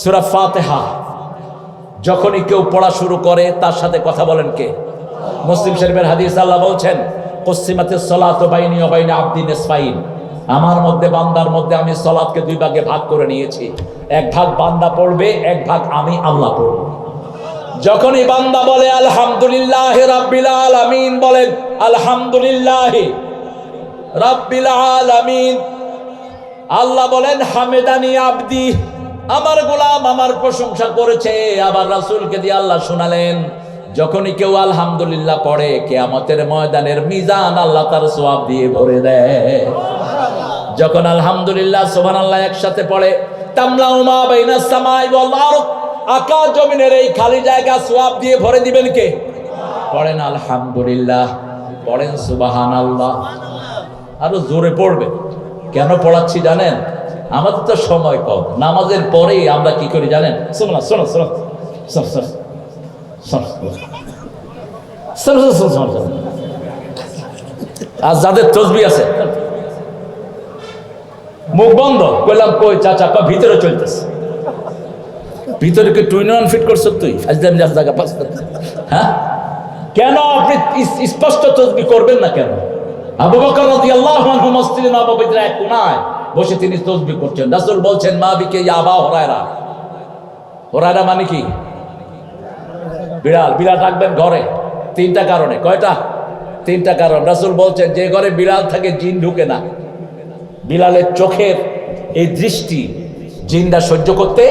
সুরা ফাতেহা, যখনই কেউ পড়া শুরু করে, তার সাথে কথা বলেন কে? মুসলিম শরীফের হাদিস আল্লাহ বলছেন পশ্চিমাতে সলাত বাইনি অবাইনি আব্দিন ইসফাইন আমার মধ্যে, বান্দার মধ্যে আমি সলাৎকে দুই ভাগে ভাগ করে নিয়েছি। এক ভাগ বান্দা পড়বে, এক ভাগ আমি আল্লাহ পড়ব। যখনই বান্দা বলে, আলহামদুলিল্লাহ রাব্বিল আলামিন, বলেন, আলহামদুলিল্লাহ রাব্বিল আলামিন। আল্লাহ বলেন, হামেদানি আবদি। আমার গোলাম আমার প্রশংসা করেছে আবার রাসূলকে দিয়ে আল্লাহ শোনালেন যখনই কেউ আলহামদুলিল্লাহ পড়ে কেয়ামতের ময়দানের মিজান আল্লাহ তার সোয়াব দিয়ে ভরে দেয়। যখন আলহামদুলিল্লাহ সুবহানাল্লাহ একসাথে পড়ে তামলাউমা বাইনাস সামাই ওয়াল আরদ আকাশ জমিনের এই খালি জায়গা সোয়াব দিয়ে ভরে দিবেন কে? পড়েন আলহামদুলিল্লাহ পড়েন সুবাহান আল্লাহ আরও জোরে পড়বে কেন পড়াচ্ছি জানেন? আমাদের তো সময় কম। নামাজের পরে আমরা কি করি জানেন? শোনো শোনো শোনো আর যাদের তসবি আছে, মুখ বন্ধ বললাম কই চাচা কয় ভিতরে চলতেছে। ভিতরে কি টুইন ফিট করছ তুই? আজদাম যাস জায়গা পাস হ্যাঁ? কেন আপনি স্পষ্ট তসবি করবেন না কেন? আবু বকর রাদিয়াল্লাহু আনহু মসজিদে নববীতে এক কোনায় বসে তিনি তসবি করছেন। রাসূল বলছেন, মা বিকে ইয়া আবা হরায়রা। হুরায়রা মানে কি? বিড়াল। বিড়াল রাখবেন ঘরে। তিনটা কারণে। কয়টা? তিনটা কারণ। রাসূল বলছেন, যে ঘরে বিড়াল থাকে, জিন ঢুকে না। বিড়ালের চোখের এই দৃষ্টি জিনটা সহ্য করতে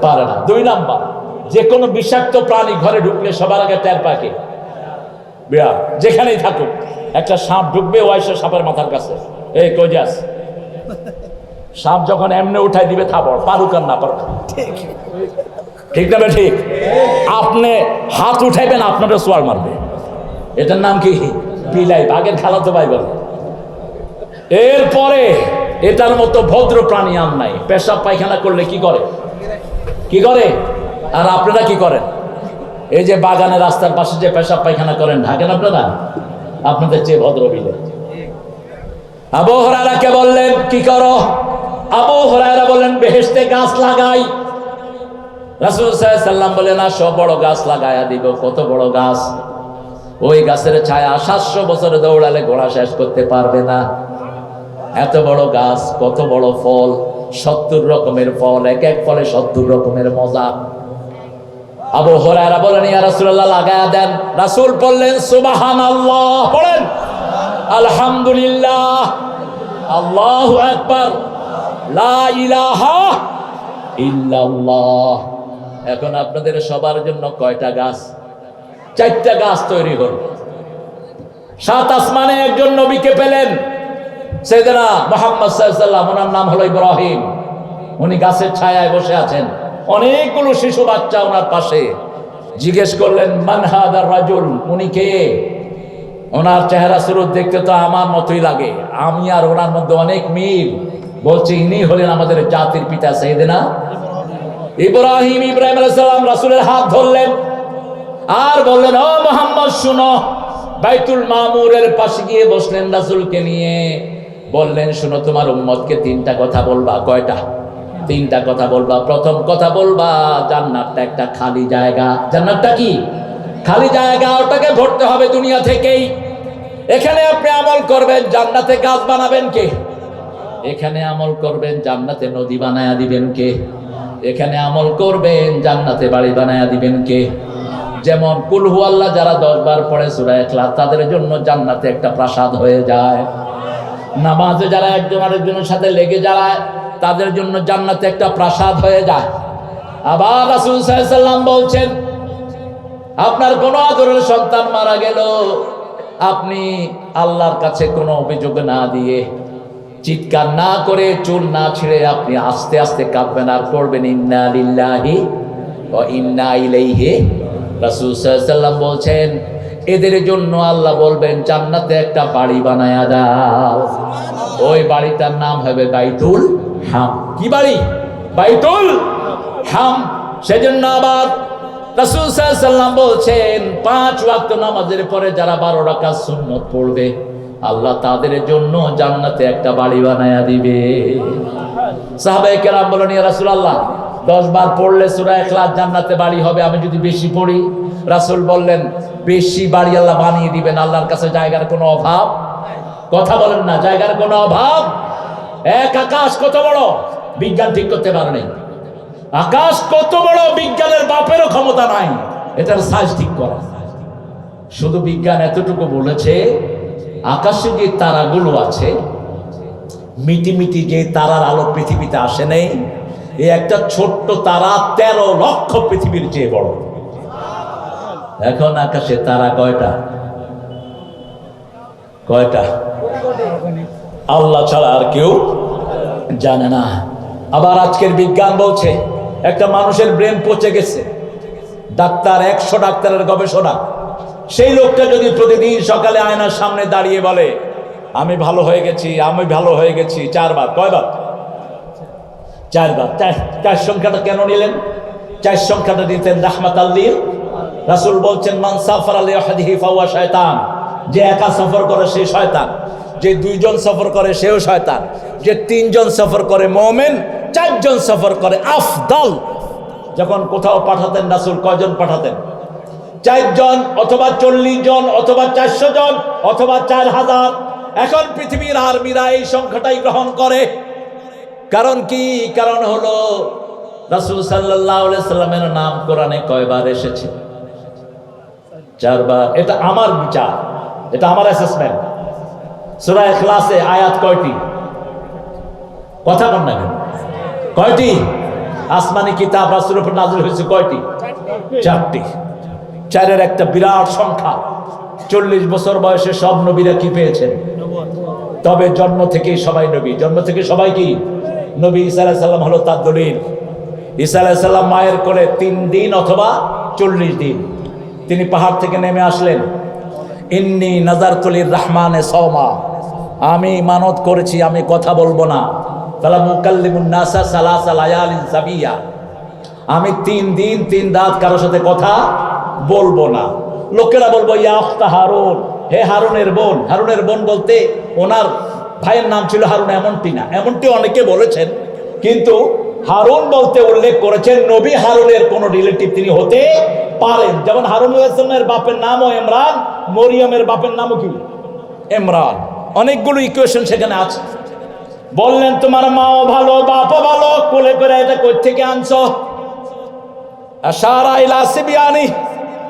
পারে না। দুই নাম্বার যে কোনো বিষাক্ত প্রাণী ঘরে ঢুকলে সবার আগে ট্যার পাকে বিড়াল। যেখানেই থাকুক, একটা সাপ ঢুকবে, ও সাপের মাথার কাছে। এই কজাস সাপ যখন এমনি উঠাই দিবে থাপড়, পারুক আর না পারুক। ঠিক না ঠিক আপনি হাত উঠাইবেন, আপনারও সোয়ার মারবে। এটার নাম কি? বিলাই, বাঘের খেলা তো ভাই বলে এরপরে এটার মতো ভদ্র প্রাণী আর নাই। পেশাব পায়খানা করলে কি করে? কি করে? আর আপনারা কি করেন? এই যে বাগানের রাস্তার পাশে যে পেশাব পায়খানা করেন, ঢাকেন আপনারা? আপনাদের চেয়ে ভদ্র বিলে। আবু হরারাকে বললেন, কি করো? আবু হরারা বললেন, বেহেশতে গাছ লাগাই। রাসুল সাল্লাম বলেন আসো বড় গাছ লাগায়া দিব, কত বড় গাছ? ওই গাছের ছায়া সাতশো বছরে দৌড়ালে ঘোড়া শেষ করতে পারবে না। এত বড় গাছ, কত বড় ফল, সত্তর রকমের ফল, এক এক ফলে সত্তর রকমের মজা। আবু হরায়রা বলেন ইয়া রাসূলুল্লাহ, লাগায়া দেন। রাসূল বললেন, সুবহানাল্লাহ। পড়েন আলহামদুলিল্লাহ। আল্লাহু আকবার। লা ইলাহা এখন আপনাদের সবার জন্য কয়টা গাছ? চারটা গাছ তৈরি হল। সাত আসমানে একজন নবীকে পেলেন। সেদিনা মোহাম্মদ সাল্লাম ওনার নাম হলো ইব্রাহিম। উনি গাছের ছায়ায় বসে আছেন। অনেকগুলো শিশু বাচ্চা ওনার পাশে। জিজ্ঞেস করলেন মানহাদার রাজুল? উনি কে? ওনার চেহারা স্রোত দেখতে তো আমার মতোই লাগে। আমি আর ওনার মধ্যে অনেক মিল। বলছে, ইনি হলেন আমাদের জাতির পিতা সেইদিনা ইব্রাহিম ইব্রাহিম আলাইসাল্লাম রাসুলের হাত ধরলেন আর বললেন, ও মোহাম্মদ, শুনো। বাইতুল মামুরের পাশে গিয়ে বসলেন রাসুলকে নিয়ে। বললেন, শুনো, তোমার উম্মতকে তিনটা কথা বলবা। কয়টা? তিনটা কথা বলবা। প্রথম কথা বলবা, জান্নাতটা একটা খালি জায়গা। জান্নাতটা কি? খালি জায়গা, ওটাকে ভরতে হবে দুনিয়া থেকেই। এখানে আপনি আমল করবেন, জান্নাতে গাছ বানাবেন কে? এখানে আমল করবেন, জান্নাতে নদী বানায়া দিবেন কে? এখানে আমল করবেন, জান্নাতে বাড়ি বানায়া দিবেন কে? যেমন কুলহু আল্লাহ যারা দশ বার পড়ে সুরা এখলাস তাদের জন্য জান্নাতে একটা প্রাসাদ হয়ে যায়। নামাজে যারা একজন আরেকজনের সাথে লেগে যায়, তাদের জন্য জান্নাতে একটা প্রাসাদ হয়ে যায়। আবার রাসূল বলছেন, আপনার কোনো আদরের সন্তান মারা গেল, আপনি আল্লাহর কাছে কোনো অভিযোগ না দিয়ে চিৎকার না করে চুল না ছিঁড়ে আপনি আস্তে আস্তে কাঁদবেন আর করবেন ইন্না লিল্লাহি ও ইন্না ইলাইহি রাসূল সাল্লাল্লাহু বলছেন এদের জন্য আল্লাহ বলবেন জান্নাতে একটা বাড়ি বানায়া দাও। ওই বাড়িটার নাম হবে বাইতুল হাম। কি বাড়ি? বাইতুল হাম। সেজন্য আবার রাসূল সাল্লাম বলছেন পাঁচ ওয়াক্ত নামাজের পরে যারা বারো রাকাত সুন্নত পড়বে আল্লাহ তাদের জন্য জান্নাতে একটা বাড়ি বানায়া দিবে। সাহাবায়ে কেরাম বলেন, ইয়া রাসূলুল্লাহ, দশ বার পড়লে সুরা এখলাস জান্নাতে বাড়ি হবে, আমি যদি বেশি পড়ি? রাসূল বললেন, বেশি বাড়ি আল্লাহ বানিয়ে দিবেন, আল্লাহর কাছে জায়গার কোনো অভাব কথা বলেন না, জায়গার কোনো অভাব এক আকাশ কত বড়? বিজ্ঞান ঠিক করতে পারেনি আকাশ কত বড়? বিজ্ঞানের বাপেরও ক্ষমতা নাই। এটার সাইজ ঠিক করা। শুধু বিজ্ঞান এতটুকু বলেছে আকাশে যে তারাগুলো আছে, মিটি মিটি যে তারার আলো পৃথিবীতে আসে নেই, এই একটা ছোট্ট তারা তেরো লক্ষ পৃথিবীর চেয়ে বড়। এখন আকাশে তারা কয়টা? কয়টা? আল্লাহ ছাড়া আর কেউ জানে না। আবার আজকের বিজ্ঞান বলছে, একটা মানুষের ব্রেন পচে গেছে। ডাক্তার একশো ডাক্তারের গবেষণা সেই লোকটা যদি প্রতিদিন সকালে আয়নার সামনে দাঁড়িয়ে বলে, আমি ভালো হয়ে গেছি, আমি ভালো হয়ে গেছি, চারবার। কয়বার? চারবার। চার চার সংখ্যাটা কেন নিলেন? চার সংখ্যাটা দিতেন রাহমাত আল্লিল। রাসুল বলছেন, মান সাফর আলী ফাওয়া শয়তান। যে একা সফর করে সে শয়তান, যে দুইজন সফর করে সেও শয়তান, যে তিনজন সফর করে মোমেন, চারজন সফর করে আফদল। যখন কোথাও পাঠাতেন রাসুল, কয়জন পাঠাতেন? চারজন অথবা চল্লিশ জন অথবা চারশো জন অথবা চার হাজার এখন পৃথিবীর আর্মিরা এই সংখ্যাটাই গ্রহণ করে। কারণ কি? কারণ হলো রাসুল সাল্লামের নাম কোরআনে কয়বার এসেছে? চারবার। এটা আমার বিচার। এটা আমার অ্যাসেসমেন্ট সুরায় ক্লাসে আয়াত কয়টি? কথা বল না কয়টি? আসমানি কিতাব রাসুলের উপর নাজিল হয়েছে কয়টি? চারটি। চারের একটা বিরাট সংখ্যা। চল্লিশ বছর বয়সে সব নবীরা কি পেয়েছেন? তবে জন্ম থেকেই সবাই নবী। জন্ম থেকে সবাই কি? নবী আলাইহিস সালাম হলো তার দলিল। আলাইহিস সালাম মায়ের কোলে তিন দিন অথবা চল্লিশ দিন। তিনি পাহাড় থেকে নেমে আসলেন। ইন্নি নাজার তুলির রহমানে সৌমা আমি মানত করেছি, আমি কথা বলব না। তাহলে মুকাল্লিমুন নাসা সালাসা লায়ালিন সাবিয়া। আমি তিন দিন তিন রাত কারোর সাথে কথা বলব না। লোকেরা বলব, ইয়া হারুন। হে হারুনের বোন হারুনের বোন বলতে ওনার ভাইয়ের নাম ছিল হারুন এমনটি না। এমনটি অনেকে বলেছেন, কিন্তু হারুন বলতে উল্লেখ করেছেন নবী হারুনের কোন রিলেটিভ তিনি হতে পারেন। যেমন হারুন ইসলামের বাপের নামও ইমরান, মরিয়মের বাপের নামও কি? ইমরান। অনেকগুলো ইকুয়েশন সেখানে আছে। বললেন, তোমার মাও ভালো, বাপও ভালো, কোলে করে এটা কই থেকে আনছো? আশারা ইলা সিবিয়ানি।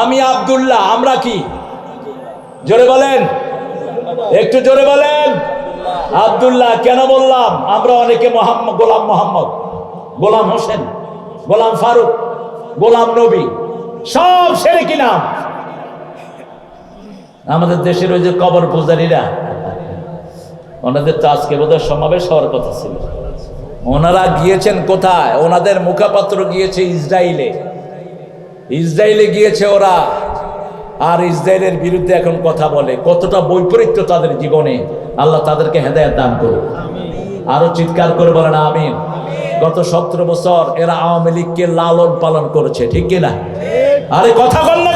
আমি আব্দুল্লাহ, আমরা কি? জোরে বলেন। একটু জোরে বলেন। আবদুল্লাহ, কেন বললাম? আমরা অনেকে মোহাম্মদ গোলাম মোহাম্মদ, গোলাম হোসেন, গোলাম ফারুক, গোলাম নবী, সব সেরে কি নাম? আমাদের দেশের ওই যে কবর পূজারীরা, ওনাদের তো আজকে বোধহয় সমাবেশ হওয়ার কথা ছিল। ওনারা গিয়েছেন কোথায়? ওনাদের মুখপাত্র গিয়েছে ইসরায়েলে ইসরায়েলে গিয়েছে ওরা। আর ইসরায়েলের বিরুদ্ধে এখন কথা বলে। কতটা বৈপরীত্য তাদের জীবনে। আল্লাহ তাদেরকে হেদায়ত দান করুন আরও চিৎকার করে বলেন, আমিন। গত সতেরো বছর এরা আওয়ামী লীগকে লালন পালন করেছে, ঠিক কিনা? আরে কথা বল না